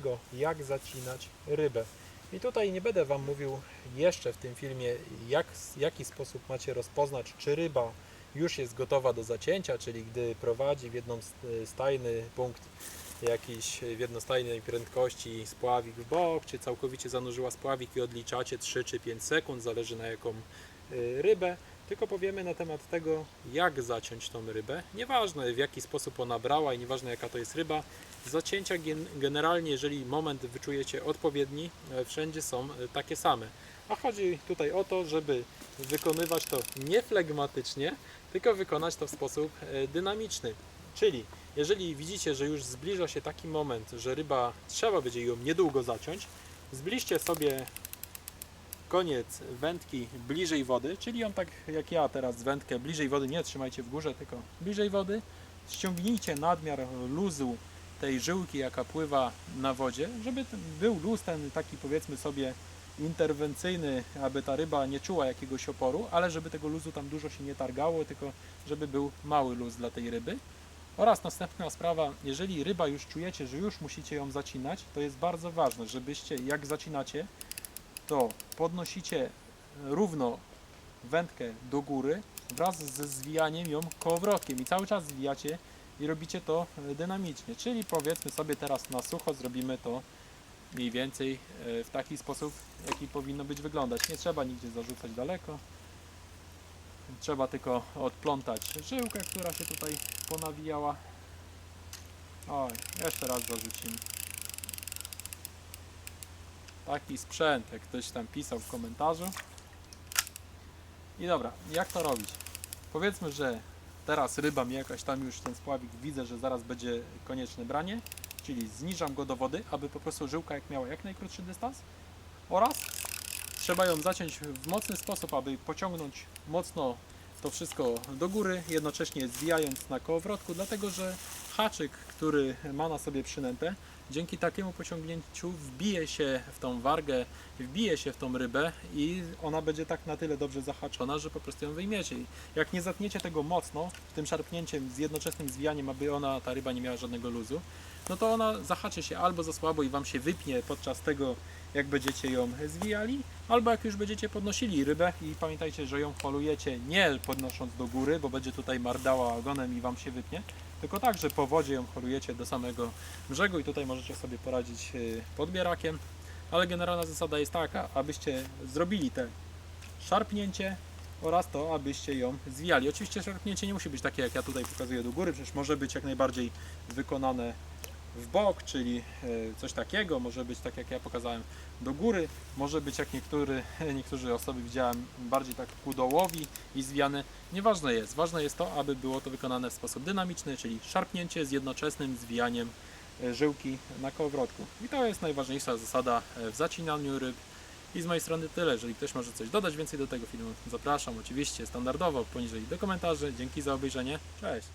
tego, jak zacinać rybę. I tutaj nie będę Wam mówił jeszcze w tym filmie, jak, jaki sposób macie rozpoznać, czy ryba już jest gotowa do zacięcia, czyli gdy prowadzi w jednostajny punkt jakiś w jednostajnej prędkości spławik w bok, czy całkowicie zanurzyła spławik i odliczacie 3 czy 5 sekund, zależy na jaką y, rybę, tylko powiemy na temat tego, jak zaciąć tą rybę. Nieważne w jaki sposób ona brała i nieważne jaka to jest ryba, zacięcia gen- generalnie, jeżeli moment wyczujecie odpowiedni, e, wszędzie są e, takie same. A chodzi tutaj o to, żeby wykonywać to nie flegmatycznie, tylko wykonać to w sposób e, dynamiczny. Czyli jeżeli widzicie, że już zbliża się taki moment, że ryba trzeba będzie ją niedługo zaciąć, zbliżcie sobie koniec wędki bliżej wody, czyli ją tak jak ja teraz wędkę bliżej wody, nie trzymajcie w górze, tylko bliżej wody. Ściągnijcie nadmiar luzu tej żyłki, jaka pływa na wodzie, żeby był luz ten taki powiedzmy sobie interwencyjny, aby ta ryba nie czuła jakiegoś oporu, ale żeby tego luzu tam dużo się nie targało, tylko żeby był mały luz dla tej ryby. Oraz następna sprawa, jeżeli ryba już czujecie, że już musicie ją zacinać, to jest bardzo ważne, żebyście jak zacinacie, to podnosicie równo wędkę do góry wraz ze zwijaniem ją kołowrotkiem i cały czas zwijacie i robicie to e, dynamicznie. Czyli powiedzmy sobie teraz na sucho zrobimy to mniej więcej e, w taki sposób, jaki powinno być wyglądać. Nie trzeba nigdzie zarzucać daleko. Trzeba tylko odplątać żyłkę, która się tutaj ponawijała. Oj, jeszcze raz zarzucimy. Taki sprzęt, jak ktoś tam pisał w komentarzu. I dobra, jak to robić? Powiedzmy, że teraz ryba mi jakaś tam już ten spławik widzę, że zaraz będzie konieczne branie, czyli zniżam go do wody, aby po prostu żyłka jak miała jak najkrótszy dystans oraz trzeba ją zaciąć w mocny sposób, aby pociągnąć mocno to wszystko do góry, jednocześnie zwijając na kołowrotku, dlatego że haczyk, który ma na sobie przynętę, dzięki takiemu pociągnięciu wbije się w tą wargę, wbije się w tą rybę i ona będzie tak na tyle dobrze zahaczona, że po prostu ją wyjmiecie. Jak nie zatniecie tego mocno, tym szarpnięciem z jednoczesnym zwijaniem, aby ona, ta ryba nie miała żadnego luzu, no to ona zahaczy się albo za słabo i Wam się wypnie podczas tego, jak będziecie ją zwijali, albo jak już będziecie podnosili rybę i pamiętajcie, że ją polujecie nie podnosząc do góry, bo będzie tutaj mardała ogonem i Wam się wypnie, tylko tak, że po wodzie ją holujecie do samego brzegu i tutaj możecie sobie poradzić y, podbierakiem, ale generalna zasada jest taka, abyście zrobili te szarpnięcie oraz to, abyście ją zwijali. Oczywiście szarpnięcie nie musi być takie, jak ja tutaj pokazuję do góry, przecież może być jak najbardziej wykonane w bok, czyli e, coś takiego, może być tak jak ja pokazałem do góry, może być jak niektóry, niektóre osoby widziałem bardziej tak ku dołowi i zwijane. Nieważne jest, ważne jest to, aby było to wykonane w sposób dynamiczny, czyli szarpnięcie z jednoczesnym zwijaniem e, żyłki na kołowrotku. I to jest najważniejsza zasada e, w zacinaniu ryb. I z mojej strony tyle. Jeżeli ktoś może coś dodać więcej do tego filmu, zapraszam oczywiście standardowo poniżej do komentarzy. Dzięki za obejrzenie. Cześć!